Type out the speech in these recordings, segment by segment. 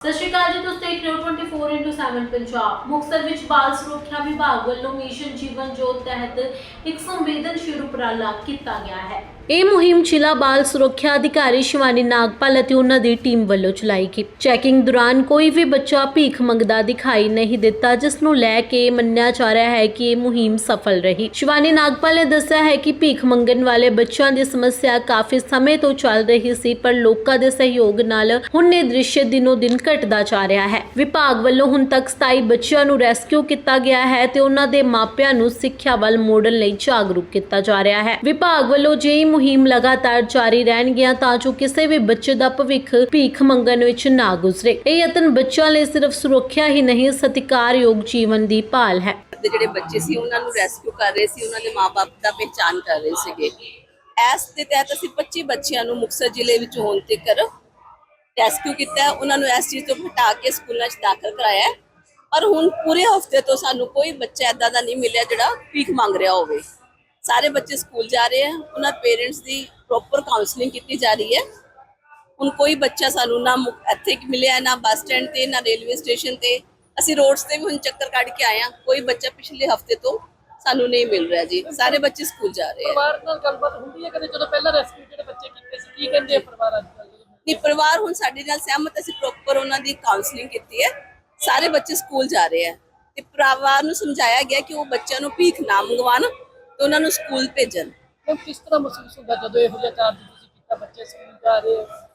ਸਤਿ ਸ਼੍ਰੀ ਅਕਾਲ ਜੀ, ਤੁਸੀਂ ਦੇਖ ਰਹੇ ਹੋ 24/7 ਪੰਜਾਬ। ਮੁਕਤਸਰ ਵਿੱਚ ਬਾਲ ਸੁਰੱਖਿਆ ਵਿਭਾਗ ਵੱਲੋਂ ਮਿਸ਼ਨ ਜੀਵਨ ਜੋਤ ਤਹਿਤ ਇੱਕ ਸੰਵੇਦਨਸ਼ੀਲ ਉਪਰਾਲਾ ਕੀਤਾ ਗਿਆ ਹੈ। ਇਹ ਮੁਹਿੰਮ ਜ਼ਿਲ੍ਹਾ ਬਾਲ ਸੁਰੱਖਿਆ ਅਧਿਕਾਰੀ ਸ਼ਿਵਾਨੀ ਨਾਗਪਾਲ ਅਤੇ ਉਹਨਾਂ ਦੀ ਟੀਮ ਵੱਲੋਂ ਚਲਾਈ ਗਈ। ਚੈਕਿੰਗ ਦੌਰਾਨ ਕੋਈ ਵੀ ਬੱਚਾ ਭੀਖ ਮੰਗਦਾ ਦਿਖਾਈ ਨਹੀਂ ਦਿੱਤਾ, ਜਿਸ ਨੂੰ ਲੈ ਕੇ ਮੰਨਿਆ ਜਾ ਰਿਹਾ ਹੈ ਕਿ ਇਹ ਮੁਹਿੰਮ ਸਫਲ ਰਹੀ। ਸ਼ਿਵਾਨੀ ਨਾਗਪਾਲ ਨੇ ਦੱਸਿਆ ਹੈ ਕਿ ਭੀਖ ਮੰਗਣ ਵਾਲੇ ਬੱਚਿਆਂ ਦੀ ਸਮੱਸਿਆ ਕਾਫੀ ਸਮੇਂ ਤੋਂ ਚੱਲ ਰਹੀ ਸੀ, ਪਰ ਲੋਕਾਂ ਦੇ ਸਹਿਯੋਗ ਨਾਲ ਹੁਣ ਇਹ ਦ੍ਰਿਸ਼ ਦਿਨੋ ਦਿਨ ਘਟਦਾ ਜਾ ਰਿਹਾ ਹੈ। ਵਿਭਾਗ ਵੱਲੋਂ ਹੁਣ ਤੱਕ 27 ਬੱਚਿਆਂ ਨੂੰ ਰੈਸਕਿਊ ਕੀਤਾ ਗਿਆ ਹੈ ਤੇ ਉਹਨਾਂ ਦੇ ਮਾਪਿਆਂ ਨੂੰ ਸਿੱਖਿਆ ਵੱਲ ਮੋੜਨ ਲਈ ਜਾਗਰੂਕ ਕੀਤਾ ਜਾ ਰਿਹਾ ਹੈ। ਵਿਭਾਗ ਵੱਲੋਂ ਜੇ ਮੁਹਿੰਮ ਲਗਾਤਾਰ ਜਾਰੀ ਰਹਿਣਗੀਆਂ ਤਾਂ ਜੋ ਕਿਸੇ ਵੀ ਬੱਚੇ ਦਾ ਭਵਿੱਖ ਭੀਖ ਮੰਗਣ ਵਿੱਚ ਨਾ ਗੁਜ਼ਰੇ। ਇਹ ਯਤਨ ਬੱਚਿਆਂ ਲਈ ਸਿਰਫ ਸੁਰੱਖਿਆ ਹੀ ਨਹੀਂ, ਸਤਿਕਾਰਯੋਗ ਜੀਵਨ ਦੀ ਭਾਲ ਹੈ। ਦੇ ਜਿਹੜੇ ਬੱਚੇ ਸੀ, ਉਹਨਾਂ ਨੂੰ ਰੈਸਕਿਊ ਕਰ ਰਹੇ ਸੀ, ਉਹਨਾਂ ਦੇ ਮਾਪੇ ਦਾ ਪਹਿਚਾਨ ਕਰ ਰਹੇ ਸੀਗੇ। ਐਸ ਦੇ ਤਹਿਤ ਅਸੀਂ 25 ਬੱਚਿਆਂ ਨੂੰ ਮੁਕਤਸਰ ਜ਼ਿਲ੍ਹੇ ਵਿੱਚ ਹੋਣ ਤੱਕ ਰੈਸਕਿਊ ਕੀਤਾ ਉਹਨਾਂ ਨੂੰ ਇਸ ਚੀਜ਼ ਤੋਂ ਹਟਾ ਕੇ ਸਕੂਲਾਂ 'ਚ ਦਾਖਲ ਕਰਾਇਆ ਪਰ ਹੁਣ ਪੂਰੇ ਹਫ਼ਤੇ ਤੋਂ ਸਾਨੂੰ ਕੋਈ ਬੱਚਾ ਐਦਾਂ ਦਾ ਨਹੀਂ ਮਿਲਿਆ ਜਿਹੜਾ ਭੀਖ ਮੰਗ ਰਿਹਾ ਹੋਵੇ। ਸਾਰੇ ਬੱਚੇ ਸਕੂਲ ਜਾ ਰਹੇ ਆ। ਉਹਨਾਂ ਪੇਰੈਂਟਸ ਦੀ ਪ੍ਰੋਪਰ ਕਾਉਂਸਲਿੰਗ ਕੀਤੀ ਜਾ ਰਹੀ ਹੈ। ਹੁਣ ਕੋਈ ਬੱਚਾ ਸਾਨੂੰ ਨਾ ਇੱਥੇ ਕਿ ਮਿਲਿਆ ਨਾ ਬੱਸ ਸਟੈਂਡ ਤੇ ਨਾ ਰੇਲਵੇ ਸਟੇਸ਼ਨ ਤੇ। ਅਸੀਂ ਰੋਡਸ ਤੇ ਵੀ ਹੁਣ ਚੱਕਰ ਕੱਢ ਕੇ ਆਏ ਕੋਈ ਬੱਚਾ ਪਿਛਲੇ ਹਫ਼ਤੇ ਤੋਂ ਸਾਨੂੰ ਨਹੀਂ ਮਿਲ ਰਿਹਾ ਜੀ। ਸਾਰੇ ਬੱਚੇ ਸਕੂਲ ਜਾ ਰਹੇ ਆ। ਪਰਿਵਾਰ ਨਾਲ ਗੱਲਬਾਤ ਹੁੰਦੀ ਹੈ ਕਦੇ? ਜਦੋਂ ਪਹਿਲਾਂ ਰੈਸਕਿਊ ਜਿਹੜੇ ਬੱਚੇ ਕੀਤੇ ਸੀ ਕੀ ਕਹਿੰਦੇ ਆ ਪਰਿਵਾਰ ਅੱਜ ਕੱਲ੍ਹ? ਨਹੀਂ ਪਰਿਵਾਰ ਹੁਣ ਸਾਡੇ ਨਾਲ ਸਹਿਮਤ ਅਸੀਂ ਪ੍ਰੋਪਰ ਉਹਨਾਂ ਦੀ ਕਾਉਂਸਲਿੰਗ ਕੀਤੀ ਹੈ। ਸਾਰੇ ਬੱਚੇ ਸਕੂਲ ਜਾ ਰਹੇ ਆ। ਤੇ ਪਰਿਵਾਰ ਨੂੰ ਸਮਝਾਇਆ ਗਿਆ ਕਿ ਉਹ ਬੱਚਿਆਂ ਨੂੰ ਭੀਖ ਨਾ ਮੰਗਵਾਉਣ। ਤੇ ਉਹਨਾਂ ਨੂੰ ਸਕੂਲ ਭੇਜਣ। ਹੁਣ ਕਿਸ ਤਰ੍ਹਾਂ ਮਹਿਸੂਸ ਹੁੰਦਾ ਜਦੋਂ ਇਹੋ ਜਿਹਾ ਕਾਰਜ ਤੁਸੀਂ ਕੀਤਾ ਬੱਚੇ ਸਕੂਲ ਜਾ ਰਹੇ ਆ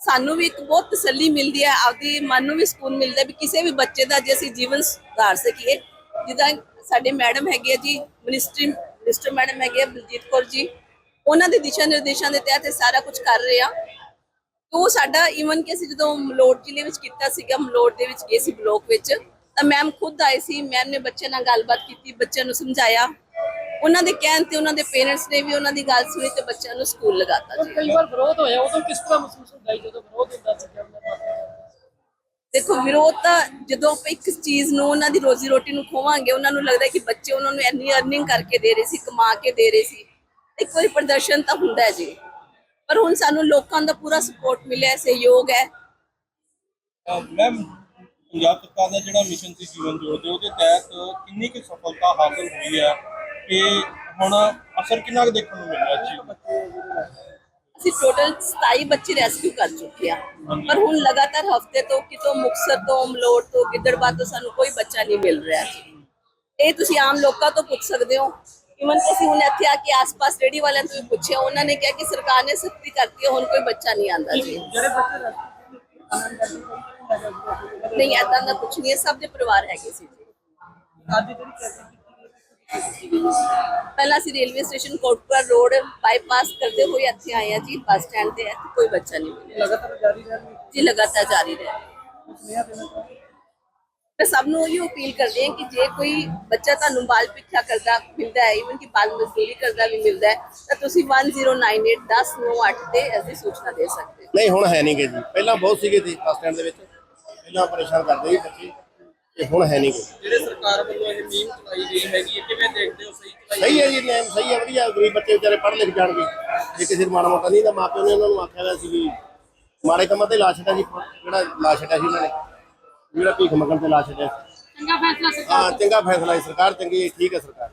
ਸਾਨੂੰ ਵੀ ਇੱਕ ਬਹੁਤ ਤਸੱਲੀ ਮਿਲਦੀ ਹੈ ਆਪਦੀ ਮਨ ਨੂੰ ਵੀ ਸਕੂਨ ਮਿਲਦਾ ਵੀ ਕਿਸੇ ਵੀ ਬੱਚੇ ਦਾ ਜੇ ਅਸੀਂ ਜੀਵਨ ਸੁਧਾਰ ਸਕੀਏ। ਜਿੱਦਾਂ ਸਾਡੇ ਮੈਡਮ ਹੈਗੇ ਆ ਜੀ ਮਿਨਿਸਟਰੀ ਮਿਨਿਸਟਰ ਮੈਡਮ ਹੈਗੇ ਆ ਬਲਜੀਤ ਕੌਰ ਜੀ ਉਹਨਾਂ ਦੇ ਦਿਸ਼ਾ ਨਿਰਦੇਸ਼ਾਂ ਦੇ ਤਹਿਤ ਇਹ ਸਾਰਾ ਕੁਝ ਕਰ ਰਹੇ ਆ। ਤੇ ਸਾਡਾ ਈਵਨ ਕਿ ਅਸੀਂ ਜਦੋਂ ਮਲੋਟ ਜ਼ਿਲ੍ਹੇ ਵਿੱਚ ਕੀਤਾ ਸੀਗਾ ਮਲੋਟ ਦੇ ਵਿੱਚ ਗਏ ਸੀ ਬਲੋਕ ਵਿੱਚ ਤਾਂ ਮੈਮ ਖੁਦ ਆਏ ਸੀ ਮੈਮ ਨੇ ਬੱਚਿਆਂ ਨਾਲ ਗੱਲਬਾਤ ਕੀਤੀ ਬੱਚਿਆਂ ਨੂੰ ਸਮਝਾਇਆ। ਉਹਨਾਂ ਦੇ ਕਹਿਣ ਤੇ ਉਹਨਾਂ ਦੇ ਪੇਰੈਂਟਸ ਨੇ ਵੀ ਉਹਨਾਂ ਦੀ ਗੱਲ ਸੁਣੀ ਤੇ ਬੱਚਿਆਂ ਨੂੰ ਸਕੂਲ ਲਗਾਤਾ ਜੀ। ਕਈ ਵਾਰ ਵਿਰੋਧ ਹੋਇਆ ਉਦੋਂ ਕਿਸ ਤਰ੍ਹਾਂ ਮਹਿਸੂਸ ਹੁੰਦਾ ਸੀ ਜਦੋਂ ਵਿਰੋਧ ਹੁੰਦਾ ਸੀ ਜਦੋਂ ਦੇਖੋ ਵਿਰੋਧ ਤਾਂ ਜਦੋਂ ਆਪਾਂ ਇੱਕ ਚੀਜ਼ ਨੂੰ ਉਹਨਾਂ ਦੀ ਰੋਜ਼ੀ ਰੋਟੀ ਨੂੰ ਖੋਵਾਂਗੇ ਉਹਨਾਂ ਨੂੰ ਲੱਗਦਾ ਕਿ ਬੱਚੇ ਉਹਨਾਂ ਨੂੰ ਇੰਨੀ ਅਰਨਿੰਗ ਕਰਕੇ ਦੇ ਰਹੇ ਸੀ ਕਮਾ ਕੇ ਦੇ ਰਹੇ ਸੀ। ਇੱਕ ਵਾਰੀ ਪ੍ਰਦਰਸ਼ਨ ਤਾਂ ਹੁੰਦਾ ਹੈ ਜੀ। ਪਰ ਹੁਣ ਸਾਨੂੰ ਲੋਕਾਂ ਦਾ ਪੂਰਾ ਸਪੋਰਟ ਮਿਲਿਆ ਸਹਿਯੋਗ ਹੈ। ਮੈਮ ਪੰਜਾਬ ਸਰਕਾਰ ਦਾ ਜਿਹੜਾ ਮਿਸ਼ਨ ਸੀ ਜੀਵਨ ਜੋਤ ਦੇ ਉਹਦੇ ਤਹਿਤ ਕਿੰਨੀ ਕੁ ਸਫਲਤਾ ਹਾਸਲ ਹੋਈ ਹੈ? ਕਿ ਹੁਣ ਅਸਰ ਕਿੰਨਾ ਕੁ ਦੇਖਣ ਨੂੰ ਮਿਲਿਆ ਇਸ ਚੀਜ਼ ਦਾ? ਅਸੀਂ ਟੋਟਲ 27 ਬੱਚੇ ਰੈਸਕਿਊ ਕਰ ਚੁੱਕੇ ਆ। ਪਰ ਹੁਣ ਲਗਾਤਾਰ ਹਫ਼ਤੇ ਤੋਂ ਕਿਤੋਂ ਮੁਕਸਰ ਤੋਂ ਮਲੋਟ ਤੋਂ ਗਿੱਦੜਬਾਦ ਤੋਂ ਸਾਨੂੰ ਕੋਈ ਬੱਚਾ ਨਹੀਂ ਮਿਲ ਰਿਹਾ ਇਹ ਤੁਸੀਂ ਆਮ ਲੋਕਾਂ ਤੋਂ ਪੁੱਛ ਸਕਦੇ ਹੋ। ਇਵਨ ਅਸੀਂ ਹੁਣ ਇੱਥੇ ਆ ਕੇ ਆਸ-ਪਾਸ ਰੇੜੀ ਵਾਲਿਆਂ ਤੋਂ ਵੀ ਪੁੱਛਿਆ ਉਹਨਾਂ ਨੇ ਕਿਹਾ ਕਿ ਸਰਕਾਰ ਨੇ ਸਖਤੀ ਕਰਤੀ ਹੈ ਹੁਣ ਕੋਈ ਬੱਚਾ ਨਹੀਂ ਆਂਦਾ ਜੀ। ਨਹੀਂ ਏਦਾਂ ਦਾ ਕੁਝ ਨਹੀਂ ਹੈ ਸਭ ਦੇ ਪਰਿਵਾਰ ਹੈਗੇ ਸੀ ਜੀ। ਅੱਜ ਜਿਹੜੀ ਪਹਿਲਾਂ ਅਸੀਂ railway station Kotpura road bypass ਕਰਦੇ ਹੋਏ ਇੱਥੇ ਆਏ ਆ ਜੀ ਬੱਸ ਸਟੈਂਡ ਤੇ ਇੱਥੇ ਕੋਈ ਬੱਚਾ ਨਹੀਂ ਮਿਲਿਆ। ਲਗਾਤਾਰ ਜਾਰੀ ਰਹਿਣੀ ਜੀ ਲਗਾਤਾਰ ਜਾਰੀ ਰਹੇ ਮੈਂ ਸਭ ਨੂੰ ਇਹ ਅਪੀਲ ਕਰਦੇ ਹਾਂ ਕਿ ਜੇ ਕੋਈ ਬੱਚਾ ਤੁਹਾਨੂੰ ਬਾਲ ਪਿੱਛਾ ਕਰਦਾ ਮਿਲਦਾ ਹੈ ਇਵਨ ਕਿ ਬਾਲ ਮਜ਼ਦੂਰੀ ਕਰਦਾ ਵੀ ਮਿਲਦਾ ਹੈ ਤਾਂ ਤੁਸੀਂ 1098 1098 ਤੇ ਅਸੀਂ ਸੂਚਨਾ ਦੇ ਸਕਦੇ ਨਹੀਂ ਹੁਣ ਹੈ ਨਹੀਂਗੇ ਜੀ। ਪਹਿਲਾਂ ਬਹੁਤ ਸੀਗੇ ਜੀ ਬੱਸ ਸਟੈਂਡ ਦੇ ਵਿੱਚ। ਪਹਿਲਾਂ ਪਰੇਸ਼ਾਨ ਕਰਦੇ ਸੀ ਬੱਚੇ। ਤੇ ਹੁਣ ਹੈ ਨਹੀਂਗੇ ਜਿਹੜੇ ਸਰਕਾਰ ਵੱਲੋਂ ਇਹ ਮੁਹਿੰਮ ਚਲਾਈ ਗਈ ਹੈਗੀ ਹੈ ਕਿਵੇਂ ਦੇਖਦੇ ਹੋ? ਸਹੀ ਚਲਾਈ ਸਹੀ ਹੈ ਜੀ ਨੈਮ ਸਹੀ ਹੈ ਵਧੀਆ। ਗਰੀਬ ਬੱਚੇ ਵਿਚਾਰੇ ਪੜ੍ਹ ਲਿਖ ਜਾਣਗੇ। ਜੇ ਕਿਸੇ ਨੂੰ ਮਾੜਾ ਮੋਟਾ ਨਹੀਂ ਤਾਂ ਮਾਪਿਆਂ ਨੇ ਉਹਨਾਂ ਨੂੰ ਆਖਿਆ ਹੋਇਆ ਸੀ ਵੀ ਮਾੜੇ ਕੰਮਾਂ ਤੇ ਲਾ ਛੱਡਿਆ ਜੀ ਜਿਹੜਾ ਲਾ ਛੱਡਿਆ ਸੀ ਉਹਨਾਂ ਨੇ। ਜਿਹੜਾ ਭੀਖ ਮੰਗਣ ਤੇ ਲਾ ਛੱਡਿਆ ਚੰਗਾ ਫੈਸਲਾ ਸਰਕਾਰ ਹਾਂ ਚੰਗਾ ਫੈਸਲਾ ਹੈ ਸਰਕਾਰ ਚੰਗੀ ਹੈ ਠੀਕ ਹੈ ਸਰਕਾਰ।